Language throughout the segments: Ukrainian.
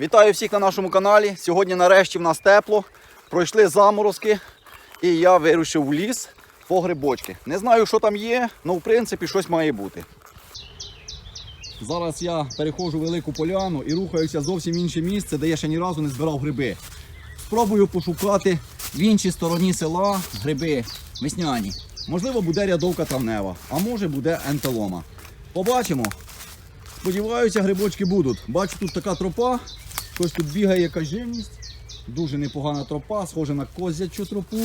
Вітаю всіх на нашому каналі. Сьогодні нарешті в нас тепло. Пройшли заморозки і я вирушив в ліс по грибочки. Не знаю, що там є, але в принципі щось має бути. Зараз я переходжу велику поляну і рухаюся зовсім в інше місце, де я ще ні разу не збирав гриби. Спробую пошукати в іншій стороні села гриби весняні. Можливо, буде рядовка травнева, а може буде ентелома. Побачимо. Сподіваюся, грибочки будуть. Бачу, тут така тропа, щось тут бігає якась живність. Дуже непогана тропа, схожа на козячу тропу.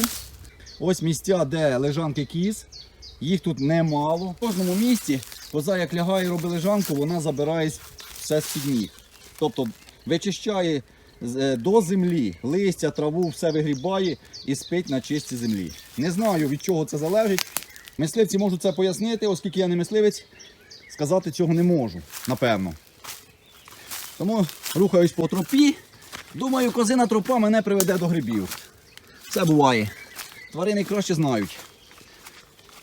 Ось місця, де лежанки кіз. Їх тут немало. В кожному місці коза, як лягає і робить лежанку, вона забирає все з-під ніг. Тобто вичищає е, до землі, листя, траву, все вигрібає і спить на чистій землі. Не знаю, від чого це залежить. Мисливці можуть це пояснити, оскільки я не мисливець, сказати цього не можу, напевно. Тому рухаюсь по тропі. Думаю, козина тропа мене приведе до грибів. Це буває. Тварини краще знають.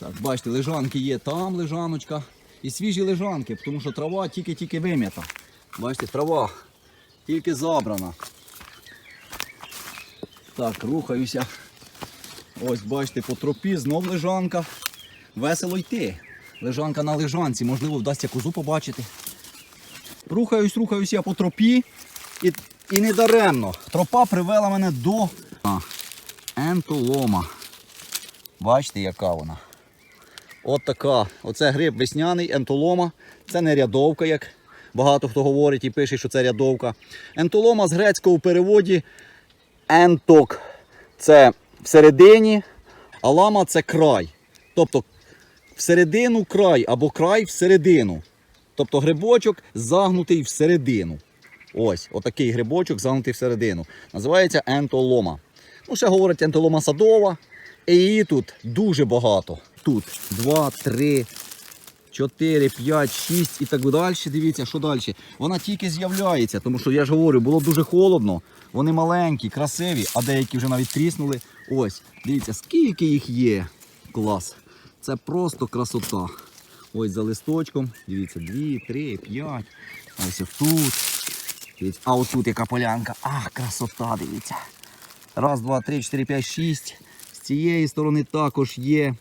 Так, бачите, лежанки є там лежаночка. І свіжі лежанки, тому що трава тільки-тільки вим'ята. Бачите, трава тільки забрана. Так, рухаюся. Ось бачите, по тропі знов лежанка. Весело йти. Лежанка на лежанці, можливо, вдасться козу побачити. Рухаюсь, рухаюсь я по тропі і, і не даремно. Тропа привела мене до ентолома. Бачите, яка вона. От така. Оце гриб весняний, ентолома. Це не рядовка, як багато хто говорить і пише, що це рядовка. Ентолома з грецького в переводі енток. Це всередині, а лама це край. Тобто всередину край або край всередину. Тобто грибочок загнутий всередину. Ось, отакий грибочок загнутий всередину. Називається ентолома. Ну, ще говорять ентолома садова. І її тут дуже багато. Тут 2, 3, 4, 5, 6 і так далі. Дивіться, що далі. Вона тільки з'являється, тому що я ж говорю, було дуже холодно. Вони маленькі, красиві, а деякі вже навіть тріснули. Ось, дивіться, скільки їх є. Клас. Це просто красота. Ось за листочком. Дивіться, 2, 3, 5. Ось тут. Дивіться, а отут яка полянка. Ах, красота, дивіться. Раз, два, три, чотири, п'ять, шість. З цієї сторони також є.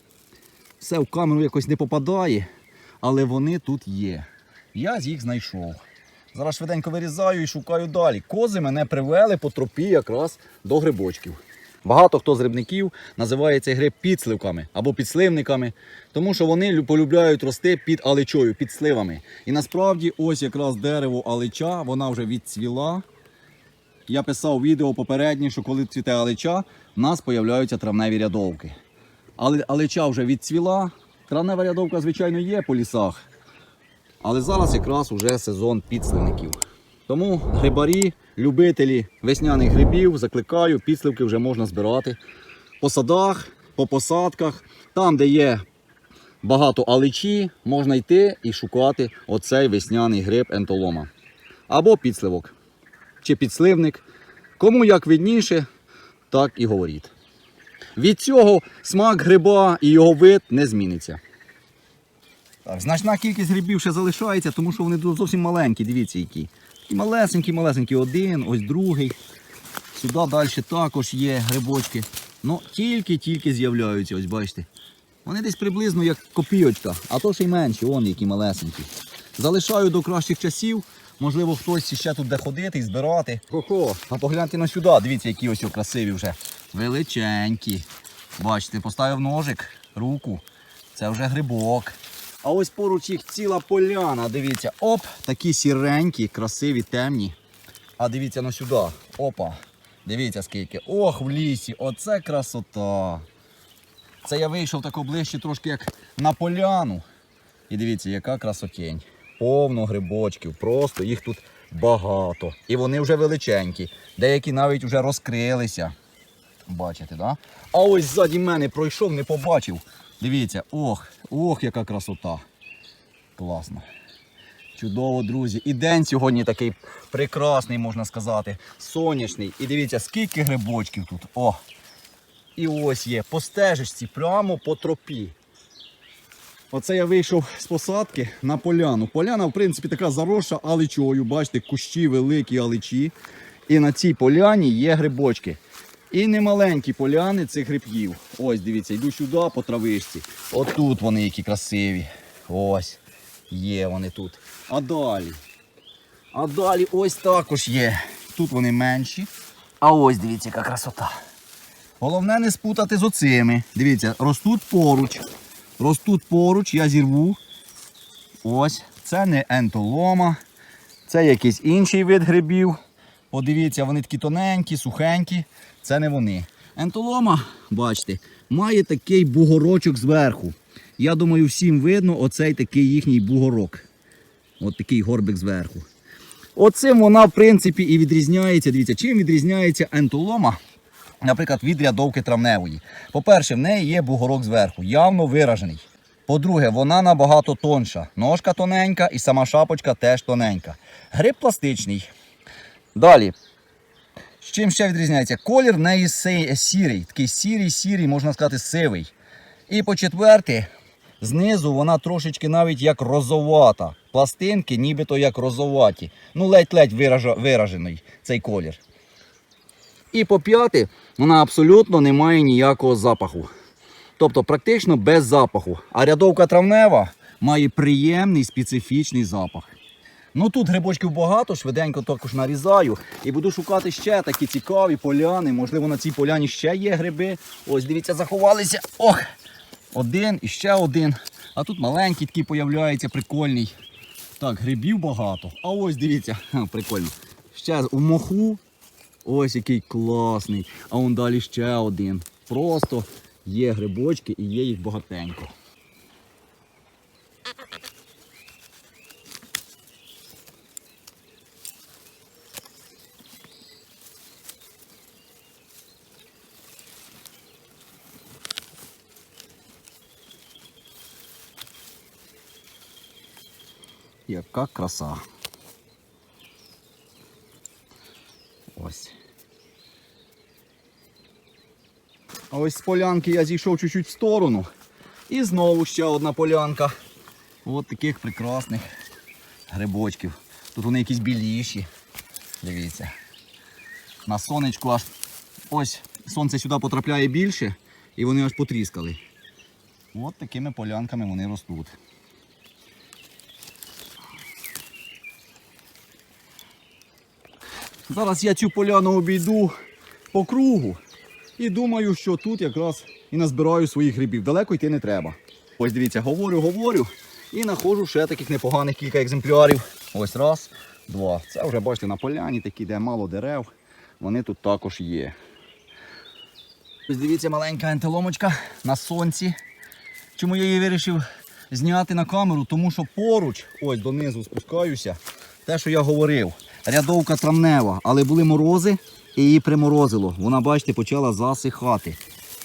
Все в камеру якось не попадає, але вони тут є. Я їх знайшов. Зараз швиденько вирізаю і шукаю далі. Кози мене привели по тропі якраз до грибочків. Багато хто з грибників називає цей гриб підсливками або підсливниками, тому що вони полюбляють рости під аличою, під сливами. І насправді ось якраз дерево алича, вона вже відцвіла. Я писав відео попереднє, що коли цвіте алича, в нас появляються травневі рядовки. Але алича вже відцвіла. Травнева рядовка, звичайно, є по лісах. Але зараз якраз уже сезон підсливників. Тому грибарі, любителі весняних грибів, закликаю, підсливки вже можна збирати по садах, по посадках, там, де є багато аличі, можна йти і шукати оцей весняний гриб ентолома. Або підсливок, чи підсливник. Кому як видніше, так і говоріть. Від цього смак гриба і його вид не зміниться. Так, значна кількість грибів ще залишається, тому що вони зовсім маленькі, дивіться які. І малесенькі, малесенькі, один, ось другий. Сюди далі також є грибочки. Ну, тільки-тільки з'являються, ось бачите. Вони десь приблизно як копійочка, а то ще й менші, вон які малесенькі. Залишаю до кращих часів. Можливо, хтось ще тут де ходити і збирати. Хо-хо, а погляньте на сюди, дивіться, які ось красиві вже. Величенькі. Бачите, поставив ножик, руку. Це вже грибок. А ось поруч їх ціла поляна. Дивіться, оп, такі сіренькі, красиві, темні. А дивіться на сюди. Опа. Дивіться скільки. Ох, в лісі, оце красота. Це я вийшов тако ближче трошки як на поляну. І дивіться, яка красотень. Повно грибочків, просто їх тут багато. І вони вже величенькі. Деякі навіть вже розкрилися. Бачите, да? А ось ззаді мене пройшов, не побачив. Дивіться, ох, ох, яка красота. Класно. Чудово, друзі. І день сьогодні такий прекрасний, можна сказати. Сонячний. І дивіться, скільки грибочків тут. О! І ось є по стежечці, прямо по тропі. Оце я вийшов з посадки на поляну. Поляна, в принципі, така заросша аличою. Бачите, кущі великі аличі. І на цій поляні є грибочки. І немаленькі поляни цих грибів. Ось, дивіться, йду сюди по травишці. Отут вони які красиві. Ось. Є вони тут. А далі. А далі ось також є. Тут вони менші. А ось дивіться, яка красота. Головне не спутати з оцими. Дивіться, ростуть поруч. Ростуть поруч, я зірву. Ось. Це не ентолома. Це якийсь інший вид грибів. Подивіться, вони такі тоненькі, сухенькі. Це не вони. Ентолома, бачите, має такий бугорочок зверху. Я думаю, всім видно оцей такий їхній бугорок. От такий горбик зверху. Оцим вона, в принципі, і відрізняється. Дивіться, чим відрізняється ентолома, наприклад, від рядовки травневої. По-перше, в неї є бугорок зверху, явно виражений. По-друге, вона набагато тонша. Ножка тоненька і сама шапочка теж тоненька. Гриб пластичний. Далі. З чим ще відрізняється? Колір в неї сірий, такий сірий, сірий, можна сказати, сивий. І по-четверте, знизу вона трошечки навіть як розовата. Пластинки нібито як розоваті. Ну, ледь-ледь виражений цей колір. І по п'яте, вона абсолютно не має ніякого запаху. Тобто практично без запаху. А рядовка травнева має приємний специфічний запах. Ну тут грибочків багато, швиденько також нарізаю. І буду шукати ще такі цікаві поляни. Можливо, на цій поляні ще є гриби. Ось, дивіться, заховалися. Ох! Один і ще один. А тут маленький такий появляється, прикольний. Так, грибів багато. А ось дивіться, ха, прикольно. Ще у моху. Ось який класний. А он далі ще один. Просто є грибочки і є їх багатенько. Яка краса. Ось. Ось з полянки я зійшов чуть-чуть в сторону. І знову ще одна полянка. От таких прекрасних грибочків. Тут вони якісь біліші. Дивіться. На сонечку аж ось сонце сюди потрапляє більше і вони аж потріскали. От такими полянками вони ростуть. Зараз я цю поляну обійду по кругу і думаю, що тут якраз і назбираю своїх грибів. Далеко йти не треба. Ось дивіться, говорю, говорю і знаходжу ще таких непоганих кілька екземплярів. Ось раз, два. Це вже бачите на поляні такі, де мало дерев. Вони тут також є. Ось дивіться, маленька антиломочка на сонці. Чому я її вирішив зняти на камеру? Тому що поруч, ось донизу спускаюся, те, що я говорив, рядовка травнева, але були морози і її приморозило. Вона, бачите, почала засихати.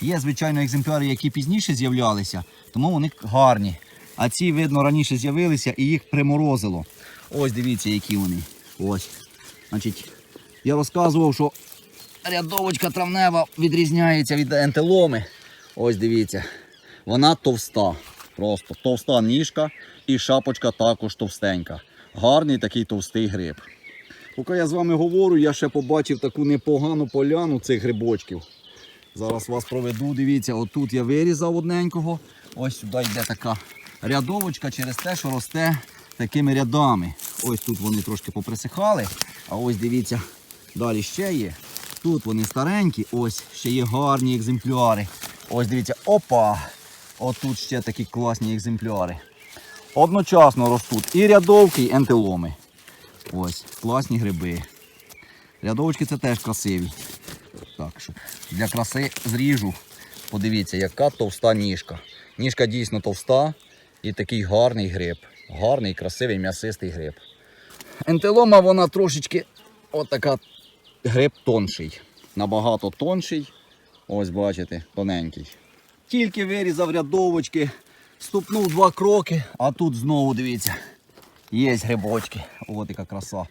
Є, звичайно, екземпляри, які пізніше з'являлися, тому вони гарні. А ці, видно, раніше з'явилися і їх приморозило. Ось дивіться, які вони. Ось. Значить, я розказував, що рядовочка травнева відрізняється від ентеломи. Ось дивіться. Вона товста. Просто товста ніжка і шапочка також товстенька. Гарний такий товстий гриб. Поки я з вами говорю, я ще побачив таку непогану поляну цих грибочків. Зараз вас проведу. Дивіться, отут я вирізав одненького. Ось сюди йде така рядовочка через те, що росте такими рядами. Ось тут вони трошки поприсихали. А ось дивіться, далі ще є. Тут вони старенькі, ось ще є гарні екземпляри. Ось дивіться, опа! Отут ще такі класні екземпляри. Одночасно ростуть і рядовки, і ентеломи. Ось, класні гриби. Рядовочки це теж красиві. Так, що для краси зріжу. Подивіться, яка товста ніжка. Ніжка дійсно товста і такий гарний гриб. Гарний, красивий, м'ясистий гриб. Ентелома вона трошечки отака гриб тонший. Набагато тонший. Ось бачите, тоненький. Тільки вирізав рядовочки, ступнув два кроки, а тут знову дивіться. Є грибочки. Ось яка краса.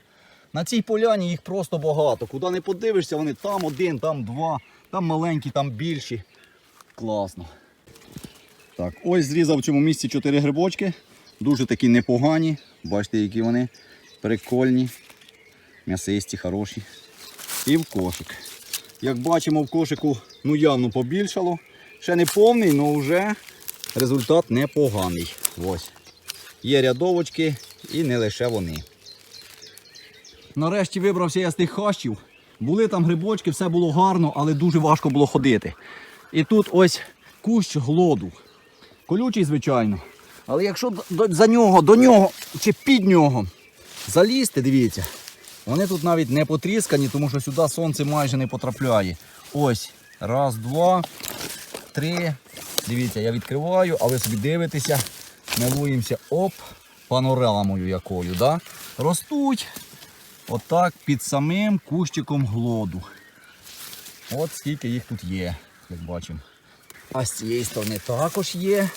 На цій поляні їх просто багато. Куди не подивишся, вони там один, там два, там маленькі, там більші. Класно. Так, ось зрізав в цьому місці 4 грибочки. Дуже такі непогані. Бачите, які вони прикольні, м'ясисті, хороші. І в кошик. Як бачимо, в кошику ну явно побільшало. Ще не повний, але вже результат непоганий. Ось. Є рядовочки і не лише вони. Нарешті вибрався я з тих хащів. Були там грибочки, все було гарно, але дуже важко було ходити. І тут ось кущ глоду. Колючий, звичайно. Але якщо за нього, до нього чи під нього залізти, дивіться, вони тут навіть не потріскані, тому що сюди сонце майже не потрапляє. Ось, раз, два, три. Дивіться, я відкриваю, а ви собі дивитеся, милуємося, оп, панорамою якою. Да? Ростуть отак під самим кущиком глоду. От скільки їх тут є, як бачимо. А з цієї сторони також є,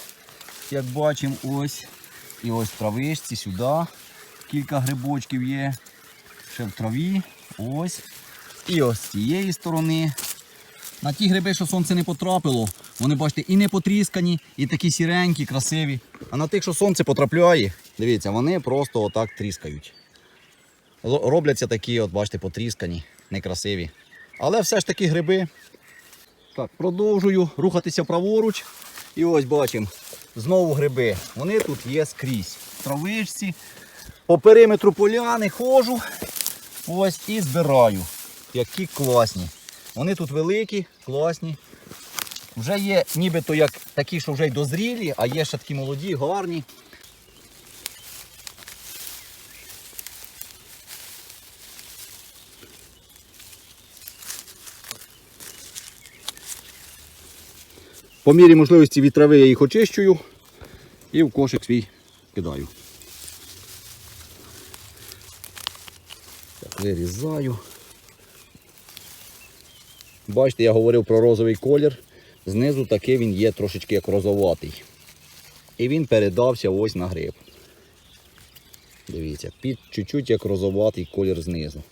як бачимо, ось. І ось в травичці сюди кілька грибочків є. Ще в траві. Ось. І ось з цієї сторони. На ті гриби, що сонце не потрапило, вони, бачите, і не потріскані, і такі сіренькі, красиві. А на тих, що сонце потрапляє, дивіться, вони просто отак тріскають. Робляться такі, от, бачите, потріскані, некрасиві. Але все ж таки гриби. Так, продовжую рухатися праворуч. І ось бачимо, знову гриби. Вони тут є скрізь. Травичці. По периметру поляни ходжу. Ось і збираю. Які класні. Вони тут великі, класні. Вже є нібито як такі, що вже й дозрілі, а є ще такі молоді, гарні. По мірі можливості від трави я їх очищую і в кошик свій кидаю. Так, вирізаю. Бачите, я говорив про розовий колір. Знизу такий він є трошечки як розоватий. І він передався ось на гриб. Дивіться, під чуть-чуть як розоватий колір знизу.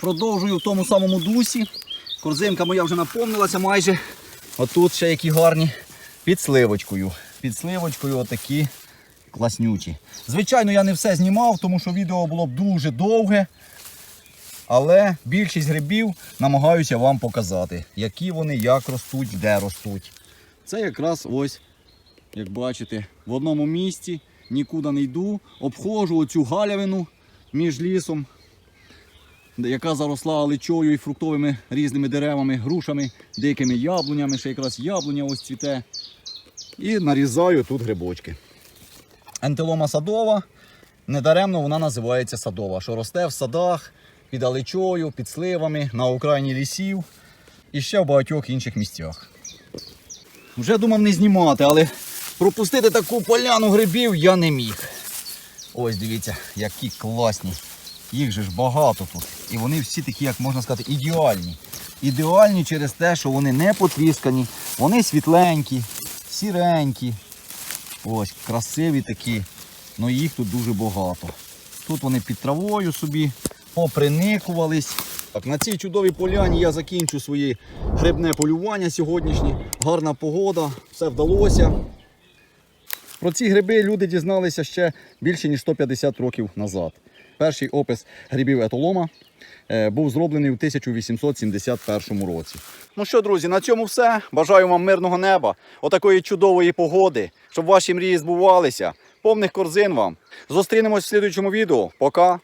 Продовжую в тому самому дусі. Корзинка моя вже наповнилася майже. Отут ще які гарні під сливочкою. Під сливочкою отакі класнючі. Звичайно, я не все знімав, тому що відео було б дуже довге. Але більшість грибів намагаюся вам показати, які вони, як ростуть, де ростуть. Це якраз ось, як бачите, в одному місці, нікуди не йду, обходжу оцю галявину між лісом, яка заросла аличою і фруктовими різними деревами, грушами, дикими яблунями, ще якраз яблуня ось цвіте. І нарізаю тут грибочки. Антилома садова, недаремно вона називається садова, що росте в садах, під аличою, під сливами, на окраїні лісів і ще в багатьох інших місцях. Вже думав не знімати, але пропустити таку поляну грибів я не міг. Ось дивіться, які класні. Їх же ж багато тут. І вони всі такі, як можна сказати, ідеальні. Ідеальні через те, що вони не потріскані, вони світленькі, сіренькі. Ось, красиві такі. Ну їх тут дуже багато. Тут вони під травою собі поприникувались. Так, на цій чудовій поляні я закінчу своє грибне полювання сьогоднішнє. Гарна погода, все вдалося. Про ці гриби люди дізналися ще більше ніж 150 років назад. Перший опис грибів етолома е, був зроблений у 1871 році. Ну що, друзі, на цьому все. Бажаю вам мирного неба, отакої чудової погоди, щоб ваші мрії збувалися. Повних корзин вам. Зустрінемось в слідуючому відео. Пока.